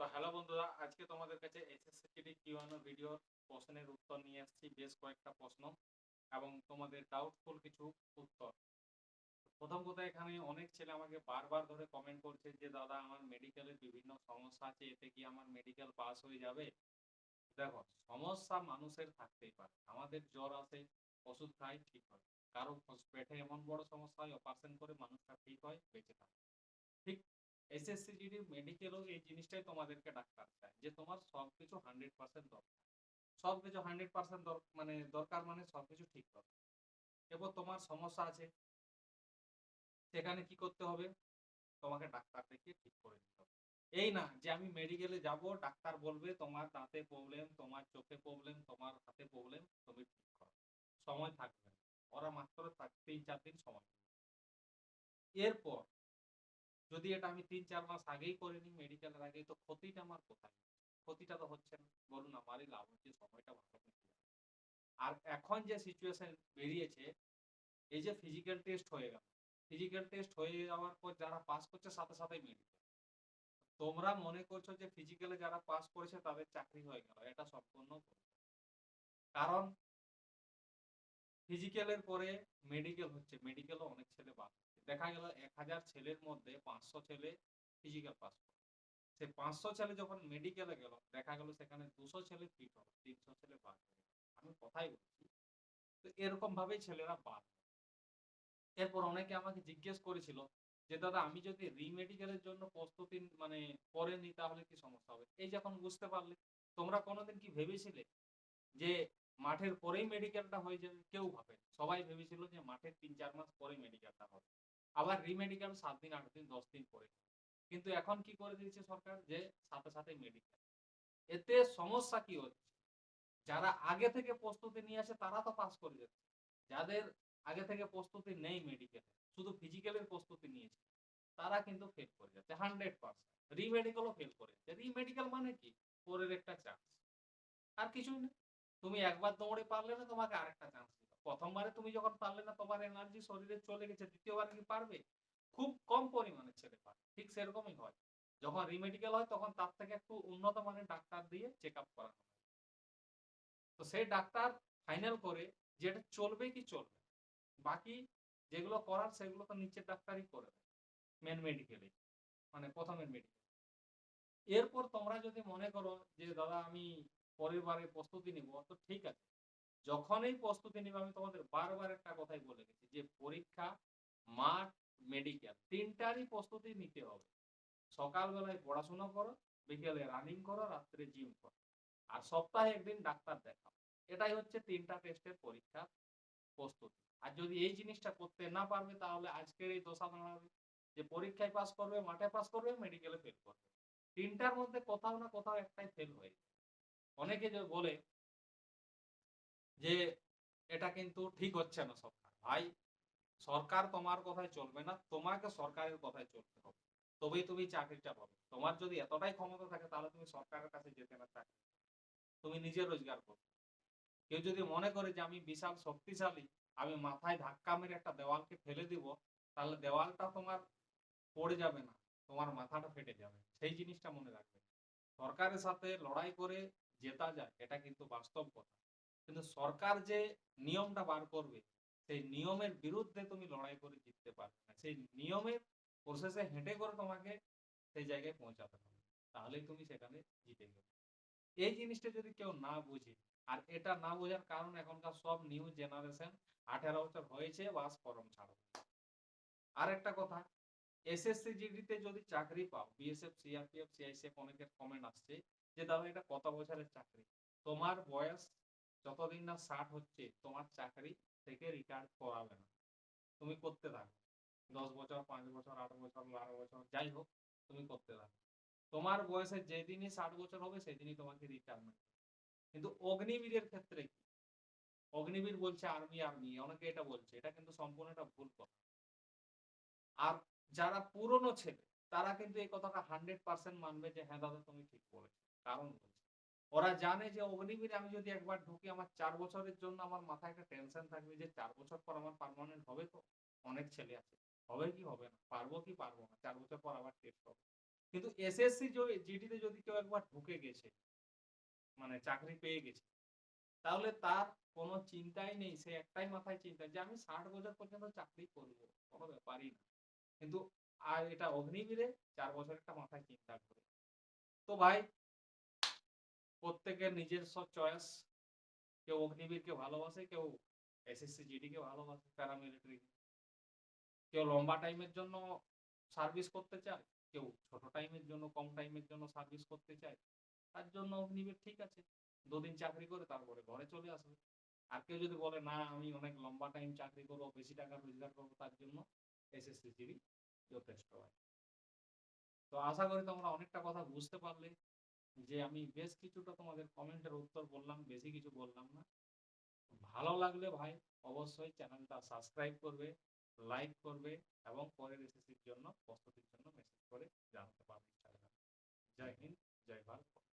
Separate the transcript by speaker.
Speaker 1: তো হ্যালো বন্ধুরা, আজকে তোমাদের কাছে এসএসসি কিউএন ভিডিওর প্রশ্নের উত্তর নিয়ে আসছি, বেশ কয়েকটা প্রশ্ন এবং তোমাদের ডাউটফুল কিছু উত্তর। প্রথম কথা, এখানে অনেক ছেলে আমাকে বারবার ধরে কমেন্ট করছে যে, দাদা, আমার মেডিকেলের বিভিন্ন সমস্যা আছে, এতে কি আমার মেডিকেল পাস হয়ে যাবে? দেখো, সমস্যা মানুষের থাকতেই পারে। আমাদের জ্বর আসে ওষুধ খাই, ঠিক হয়। কারও পেটে এমন বড় সমস্যা হয় অপারেশন করে মানুষটা ঠিক হয়, বেঁচে থাকে। ঠিক এসএসসি জিডি মেডিকেলও এই জিনিসটাই তোমাদেরকে ডাক্তার চায় যে তোমার সবকিছু হান্ড্রেড পার্সেন্ট দরকার। সবকিছু হান্ড্রেড পার্সেন্ট মানে দরকার মানে সবকিছু ঠিক দরকার এবার তোমার সমস্যা আছে, সেখানে কি করতে হবে? তোমাকে ডাক্তার দেখিয়ে ঠিক করে দিতে হবে। এই না যে আমি মেডিকেলে যাব, ডাক্তার বলবে তোমার দাঁতে প্রবলেম তোমার চোখে প্রবলেম তোমার হাতে প্রবলেম তুমি ঠিক করো। সময় থাকবে ওরা মাত্র তিন চার দিন সময় এরপর যদি এটা আমি তিন, চার মাস আগেই করে নিই মেডিকেলের আগেই তো ক্ষতিটা আমার কোথায়? ক্ষতিটা তো হচ্ছে না। বলুন আমারই লাভ হচ্ছে, সময়টা ভালো আর এখন যে সিচুয়েশন বেরিয়েছে, এই যে ফিজিক্যাল টেস্ট হয়ে গেল। ফিজিক্যাল টেস্ট হয়ে যাওয়ার পর যারা পাস করছে, সাথে সাথে মেডিকেল তোমরা মনে করছ যে ফিজিক্যালে যারা পাস করেছে, তাদের চাকরি হয়ে গেল। এটা সম্পূর্ণ। কারণ ফিজিক্যালের পরে মেডিকেল হচ্ছে মেডিকেলও অনেক ছেলে বাদ। দেখা গেল এক হাজার ছেলের মধ্যে পাঁচশো ছেলে ফিজিক্যাল পাস করে সে পাঁচশো ছেলে যখন মেডিকেলে গেল, দেখা গেল সেখানে দুশো ছেলে ফিট হলো, তিনশো ছেলে বাদ হয়ে আমি কথাই বলছি, তো এরকম ভাবেই ছেলেরা বাদ। এরপর অনেকে আমাকে জিজ্ঞেস করেছিল যে, দাদা, আমি যদি রিমেডিকেলের জন্য প্রস্তুতি মানে করে নিই তাহলে কি সমস্যা হবে এই যখন বুঝতে পারলে, তোমরা কোনোদিন কি ভেবেছিলে যে মাঠের পরেই মেডিকেলটা হয়ে যাবে, কেউ ভাবে সবাই ভেবেছিল যে মাঠের তিন চার মাস পরে মেডিকেলটা হবে। আবার রিমেডিকেল সাত দিন, আট দিন, দশ দিন পরে। কিন্তু এখন কি করে দিয়েছে সরকার? যে সাথে সাথে মেডিকেল এতে সমস্যা কি হচ্ছে? যারা আগে থেকে প্রস্তুতি নিয়ে আসে, তারা তো পাস করে যাচ্ছে। যাদের আগে থেকে প্রস্তুতি নেই মেডিকেল শুধু ফিজিক্যালের প্রস্তুতি নিয়েছে, তারা কিন্তু ফেল করে যাচ্ছে হান্ড্রেড পার্সেন্ট রিমেডিকেলও ফেল করে যাচ্ছে। রিমেডিকেল মানে কি? পরের একটা চান্স আর কিছুই না। তুমি একবার দৌড়ে পারলে না তোমাকে আরেকটা চান্স দিল। প্রথমবারে তুমি যখন পারলে না, তোমার এনার্জি শরীরে চলে গেছে, দ্বিতীয়বার কি পারবে? খুব কম পরিমাণে ছেলে পারে ঠিক সেরকমই হয়। যখন রিমেডিকেল হয়, তখন তার থেকে একটু উন্নত মানের ডাক্তার দিয়ে চেক আপ করানো হয়। তো সেই ডাক্তার ফাইনাল করে যে এটা চলবে কি চলবে বাকি যেগুলো করার, সেগুলো তো নিচের ডাক্তারই করে মেন মেডিকেলে মানে প্রথমের মেডিকেল এরপর তোমরা যদি মনে করো যে, দাদা, আমি পরের বারে প্রস্তুতি নিব, তো ঠিক আছে। যখনই প্রস্তুতি নিব, আমি তোমাদের বারবার একটা কথাই বলে গেছি যে, পরীক্ষা, মাঠ মেডিকেল তিনটারই প্রস্তুতি নিতে হবে। সকালবেলায় পড়াশোনা করো, বিকেলে রানিং করো, রাত্রে জিম করো। আর সপ্তাহে একদিন ডাক্তার দেখাও। এটাই হচ্ছে তিনটা টেস্টের পরীক্ষা প্রস্তুতি। আর যদি এই জিনিসটা করতে না পারবে, তাহলে আজকের এই দশা দাঁড়াবে। যে, পরীক্ষায় পাস করবে, মাঠে পাস করবে মেডিকেলে ফেল করবে। তিনটার মধ্যে কোথাও না কোথাও একটাই ফেল হয়ে যায়। অনেকে যে বলে যে এটা কিন্তু ঠিক হচ্ছে না সরকার। ভাই, সরকার তোমার কথায় চলবে না, তোমাকে সরকারের কথায় চলতে হবে। তবেই তুমি চাকরিটা পাবে। তোমার যদি এতটাই ক্ষমতা থাকে, তাহলে তুমি সরকারের কাছে যেতে না, চাকরি তুমি নিজে রোজগার করবে। কেউ যদি মনে করে যে আমি বিশাল শক্তিশালী, আমি মাথায় ধাক্কা মেরে একটা দেওয়ালকে ফেলে দিব, তাহলে দেওয়ালটা তোমার পড়ে যাবে না, তোমার মাথাটা ফেটে যাবে। সেই জিনিসটা মনে রাখবে। সরকারের সাথে লড়াই করে জেতা যায়, এটা কিন্তু বাস্তব কথা। কিন্তু সরকার যে নিয়মটা বার করবে, সেই নিয়মের বিরুদ্ধে তুমি লড়াই করে জিততে পারবে না। সেই নিয়মের প্রসেসে হেঁটে করে তোমাকে সেই জায়গায় পৌঁছাতে হবে। তাহলেই তুমি সেখানে জিতে গেলে। এই জিনিসটা যদি কেউ না বুঝে, আর এটা না বোঝার কারণ এখনকার সব নিউ জেনারেশন আঠেরো বছর হয়েছে, বাস ফরম ছাড়ো। আর একটা কথা এসএসসি জিডিতে যদি চাকরি পাও বিএসএফ সিআরপিএফ সিআইসিএফ অনেকের কমেন্ট আসছে যে দাদা, এটা কত বছরের চাকরি। তোমার বয়স যতদিন না ষাট হচ্ছে, তোমার চাকরি থেকে রিটায়ার করাবে না। তুমি করতে থাকো। দশ বছর, পাঁচ বছর, আট বছর, বারো বছর, যাই হোক, তুমি করতে থাকো। তোমার বয়সে যেদিনই ষাট বছর হবে, সেদিনই তোমাকে রিটায়ারমেন্ট কিন্তু অগ্নিবীরের ক্ষেত্রে কি? অগ্নিবীর বলছে আর্মি আর্মি অনেকে এটা বলছে। এটা কিন্তু সম্পূর্ণ একটা ভুল কথা। আর যারা পুরনো ছেলে, তারা কিন্তু এই কথাটা হান্ড্রেড পার্সেন্ট মানবে যে হ্যাঁ দাদা, তুমি ঠিক বলেছ। কারণ ওরা জানে যে অগ্নিবীরে আমি যদি একবার ঢুকি আমার চার বছরের জন্য আমার মাথায় একটা টেনশন থাকবে যে চার বছর পর আমার পার্মানেন্ট হবে তো? অনেক ছেলে আছে। হবে কি হবে না? পারব কি পারব না? চার বছর পর আবার টেস্ট হবে। কিন্তু এসএসসি জিডিতে যদি কেউ একবার ঢুকে গেছে মানে চাকরি পেয়ে গেছে, তাহলে তার কোনো চিন্তাই নেই। সে একটাই মাথায় চিন্তা যে আমি ষাট বছর পর্যন্ত চাকরি করব, কোনো ব্যাপারই না। কিন্তু আর এটা অগ্নিবীরে চার বছর একটা মাথায় চিন্তা করে। তো ভাই প্রত্যেকের নিজস্ব চয়েস কেউ অগ্নিবীরকে ভালোবাসে, কেউ এসএসসি জিডিকে ভালোবাসে প্যারামিলিটারি কেউ লম্বা টাইমের জন্য সার্ভিস করতে চায়, কেউ ছোট টাইমের জন্য, কম টাইমের জন্য সার্ভিস করতে চায়, তার জন্য অগ্নিবীর ঠিক আছে। দুদিন চাকরি করে তারপরে ঘরে চলে আসবে। আর কেউ যদি বলে, না, আমি অনেক লম্বা টাইম চাকরি করব, বেশি টাকা রোজগার করব, তার জন্য এসএসসি জিডি যথেষ্ট হয়। তো আশা করি তোমরা অনেকটা কথা বুঝতে পারলে। যে আমি বেশ কিছুটা তোমাদের কমেন্টের উত্তর বললাম, বেশি কিছু বললাম না। ভালো লাগলে ভাই অবশ্যই চ্যানেলটা সাবস্ক্রাইব করবে লাইক করবে এবং পরের এসএসসির জন্য প্রস্তুতির জন্য মেসেজ করে জানাতে পারবে। জয় হিন্দ, জয় ভারত।